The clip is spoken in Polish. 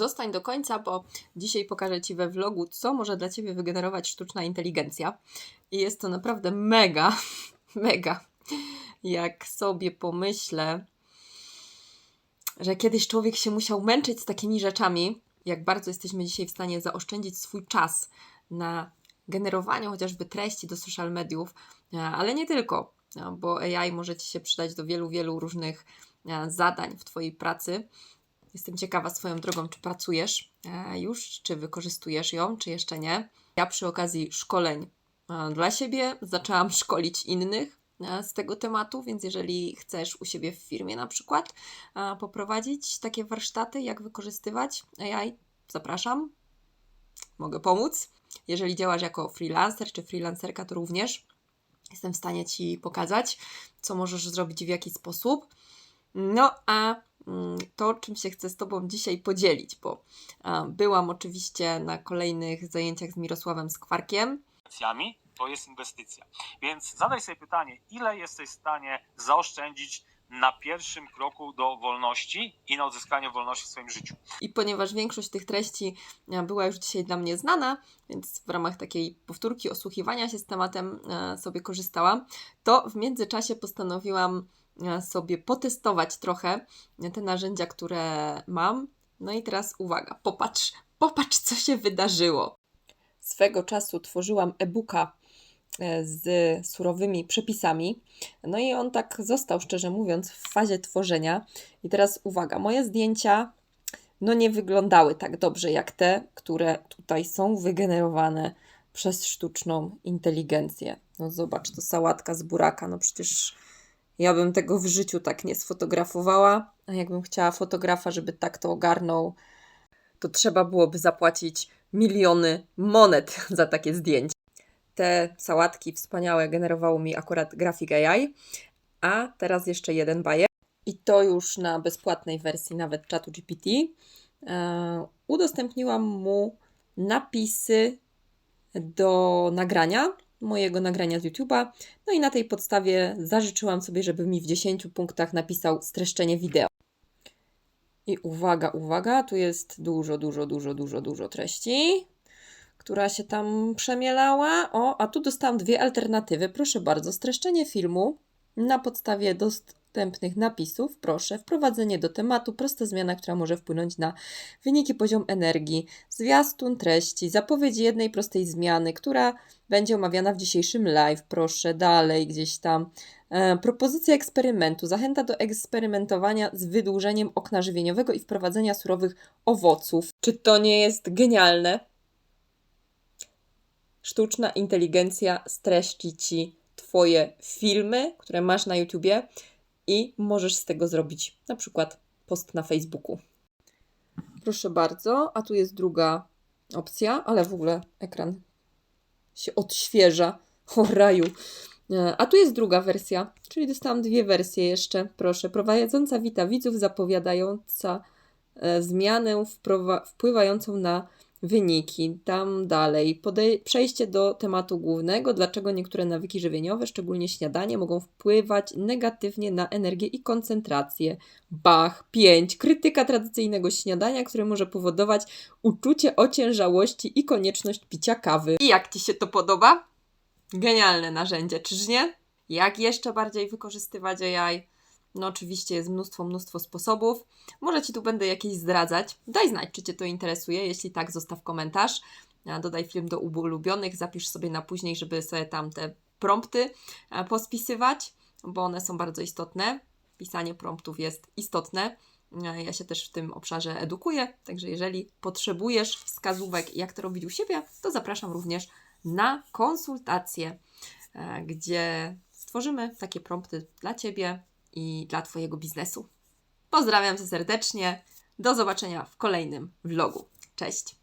Zostań do końca, bo dzisiaj pokażę Ci we vlogu, co może dla Ciebie wygenerować sztuczna inteligencja. I jest to naprawdę mega, mega. Jak sobie pomyślę, że kiedyś człowiek się musiał męczyć z takimi rzeczami, jak bardzo jesteśmy dzisiaj w stanie zaoszczędzić swój czas na generowaniu chociażby treści do social mediów, ale nie tylko, bo AI może Ci się przydać do wielu, wielu różnych e, zadań w Twojej pracy. Jestem ciekawa swoją drogą, czy pracujesz już, czy wykorzystujesz ją, czy jeszcze nie. Ja przy okazji szkoleń dla siebie zaczęłam szkolić innych z tego tematu, więc jeżeli chcesz u siebie w firmie na przykład poprowadzić takie warsztaty, jak wykorzystywać AI, zapraszam, mogę pomóc. Jeżeli działasz jako freelancer czy freelancerka, to również jestem w stanie Ci pokazać, co możesz zrobić w jaki sposób. No a mm, to, czym się chcę z Tobą dzisiaj podzielić, bo byłam oczywiście na kolejnych zajęciach z Mirosławem Skwarkiem. to jest inwestycja. Więc zadaj sobie pytanie, ile jesteś w stanie zaoszczędzić na pierwszym kroku do wolności i na odzyskanie wolności w swoim życiu. I ponieważ większość tych treści była już dzisiaj dla mnie znana, więc w ramach takiej powtórki osłuchiwania się z tematem sobie korzystałam, to w międzyczasie postanowiłam sobie potestować trochę te narzędzia, które mam. No i teraz uwaga, popatrz, popatrz, co się wydarzyło. Swego czasu tworzyłam e-booka E, z surowymi przepisami. No i on tak został, szczerze mówiąc, w fazie tworzenia. I teraz uwaga, moje zdjęcia no nie wyglądały tak dobrze jak te, które tutaj są wygenerowane przez sztuczną inteligencję. No zobacz, to sałatka z buraka, no przecież ja bym tego w życiu tak nie sfotografowała, a jakbym chciała fotografa, żeby tak to ogarnął, to trzeba byłoby zapłacić miliony monet za takie zdjęcie te sałatki wspaniałe generowało mi akurat Graphic AI, a teraz jeszcze jeden bajer. I to już na bezpłatnej wersji nawet czatu GPT. E, udostępniłam mu napisy do nagrania, mojego nagrania z YouTube'a. No i na tej podstawie zażyczyłam sobie, żeby mi w 10 punktach napisał streszczenie wideo. I uwaga, uwaga, tu jest dużo, dużo, dużo, dużo, dużo treści która się tam przemielała. O, a tu dostałam dwie alternatywy. Proszę bardzo, streszczenie filmu na podstawie dostępnych napisów. Proszę, wprowadzenie do tematu, prosta zmiana, która może wpłynąć na wyniki, poziom energii, zwiastun treści, zapowiedź jednej prostej zmiany, która będzie omawiana w dzisiejszym live. Proszę, dalej gdzieś tam. E, propozycja eksperymentu, zachęta do eksperymentowania z wydłużeniem okna żywieniowego i wprowadzenia surowych owoców. Czy to nie jest genialne? sztuczna inteligencja streszczy ci Twoje filmy, które masz na YouTubie i możesz z tego zrobić na przykład post na Facebooku. Proszę bardzo, a tu jest druga opcja, ale w ogóle ekran się odświeża. O raju. E, a tu jest druga wersja, czyli dostałam dwie wersje jeszcze. Proszę, prowadząca wita widzów, zapowiadająca e, zmianę wpływającą na wyniki, tam dalej, podej- przejście do tematu głównego, dlaczego niektóre nawyki żywieniowe, szczególnie śniadanie, mogą wpływać negatywnie na energię i koncentrację. Bach 5. Krytyka tradycyjnego śniadania, które może powodować uczucie ociężałości i konieczność picia kawy. I jak Ci się to podoba? Genialne narzędzie, czyż nie? Jak jeszcze bardziej wykorzystywać AI? No oczywiście jest mnóstwo, mnóstwo sposobów. Może Ci tu będę jakieś zdradzać. Daj znać, czy Cię to interesuje. Jeśli tak, zostaw komentarz. Dodaj film do ulubionych, zapisz sobie na później, żeby sobie tam te prompty pospisywać, bo one są bardzo istotne. Pisanie promptów jest istotne. Ja się też w tym obszarze edukuję, także jeżeli potrzebujesz wskazówek, jak to robić u siebie, to zapraszam również na konsultacje, gdzie stworzymy takie prompty dla Ciebie, i dla Twojego biznesu. Pozdrawiam Cię serdecznie. Do zobaczenia w kolejnym vlogu. Cześć!